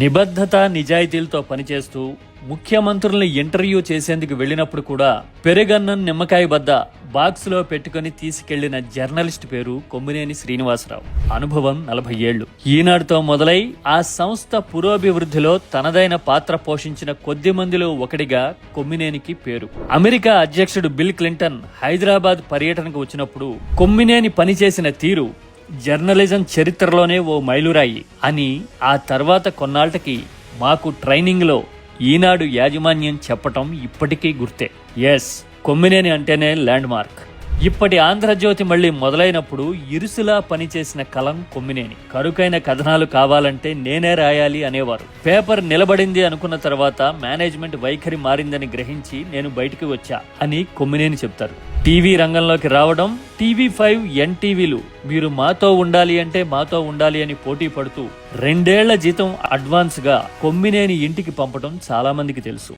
నిబద్ధత నిజాయితీలతో పనిచేస్తూ ముఖ్యమంత్రుల్ని ఇంటర్వ్యూ చేసేందుకు వెళ్ళినప్పుడు కూడా పెరుగన్నం నిమ్మకాయ బద్ద బాక్స్లో పెట్టుకుని తీసుకెళ్ళిన జర్నలిస్ట్ పేరు కొమ్మినేని శ్రీనివాసరావు. అనుభవం నలభై ఏళ్ళు ఈనాడుతో మొదలై ఆ సంస్థ పురోభివృద్ధిలో తనదైన పాత్ర పోషించిన కొద్ది మందిలో ఒకడిగా కొమ్మినేనికి పేరు. అమెరికా అధ్యక్షుడు బిల్ క్లింటన్ హైదరాబాద్ పర్యటనకు వచ్చినప్పుడు కొమ్మినేని పనిచేసిన తీరు జర్నలిజం చరిత్రలోనే ఓ మైలురాయి అని ఆ తర్వాత కొన్నాళ్ళకి మాకు ట్రైనింగ్లో ఈనాడు యాజమాన్యం చెప్పటం ఇప్పటికీ గుర్తే. ఎస్ కొమ్మినేని అంటేనే ల్యాండ్ మార్క్ ఇప్పటి ఆంధ్రజ్యోతి మళ్ళీ మొదలైనప్పుడు ఇరుసులా పనిచేసిన కలం కొమ్మినేని. కరుకైన కథనాలు కావాలంటే నేనే రాయాలి అనేవారు. పేపర్ నిలబడింది అనుకున్న తర్వాత మేనేజ్మెంట్ వైఖరి మారిందని గ్రహించి నేను బయటికి వచ్చా అని కొమ్మినేని చెప్తారు. టీవీ రంగంలోకి రావడం టీవీ ఫైవ్ ఎన్టీవీలు మీరు మాతో ఉండాలి అంటే మాతో ఉండాలి అని పోటీ పడుతూ రెండేళ్ళ జీతం అడ్వాన్స్గా కొమ్మినేని ఇంటికి పంపడం చాలామందికి తెలుసు.